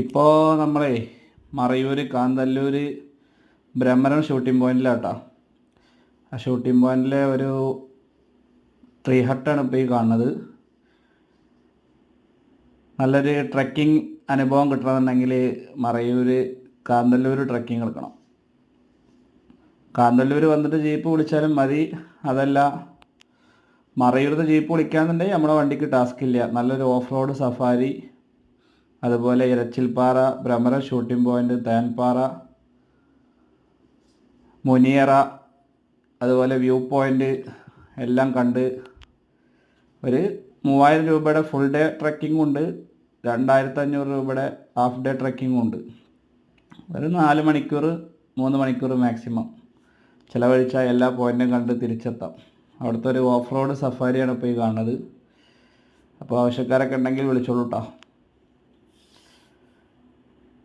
ഇപ്പോൾ നമ്മളെ മറയൂർ കാന്തല്ലൂർ ബ്രഹ്മരം ഷൂട്ടിംഗ് പോയിന്റിലാട്ടോ ആ ഷൂട്ടിംഗ് പോയിന്റിലെ ഒരു ട്രീ ഹട്ടാണ് ഇപ്പോൾ ഈ കാണുന്നത്. നല്ലൊരു ട്രക്കിംഗ് അനുഭവം കിട്ടണമെന്നുണ്ടെങ്കിൽ മറയൂർ കാന്തല്ലൂർ ട്രക്കിംഗ് എടുക്കണം. കാന്തല്ലൂർ വന്നിട്ട് ജീപ്പ് വിളിച്ചാലും മതി. അതല്ല മറയൂർന്ന് ജീപ്പ് വിളിക്കാന്നുണ്ടെങ്കിൽ നമ്മുടെ വണ്ടിക്ക് ടാസ്ക് ഇല്ല. നല്ലൊരു ഓഫ് റോഡ് സഫാരി അതുപോലെ ഇരച്ചിൽപ്പാറ ഭ്രമര ഷൂട്ടിംഗ് പോയിന്റ് തേൻപാറ മുനിയറ അതുപോലെ വ്യൂ പോയിന്റ് എല്ലാം കണ്ട് ഒരു മൂവായിരം രൂപയുടെ ഫുൾ ഡേ ട്രക്കിംഗ് ഉണ്ട്. രണ്ടായിരത്തി അഞ്ഞൂറ് രൂപയുടെ ഹാഫ് ഡേ ട്രക്കിംഗ് ഉണ്ട്. ഒരു നാല് മണിക്കൂർ മൂന്ന് മണിക്കൂർ മാക്സിമം ചിലവഴിച്ച എല്ലാ പോയിന്റും കണ്ട് തിരിച്ചെത്താം. അവിടുത്തെ ഒരു ഓഫ് റോഡ് സഫാരിയാണ് ഇപ്പോൾ ഈ കാണുന്നത്. അപ്പോൾ ആവശ്യക്കാരൊക്കെ ഉണ്ടെങ്കിൽ വിളിച്ചോളൂ കേട്ടോ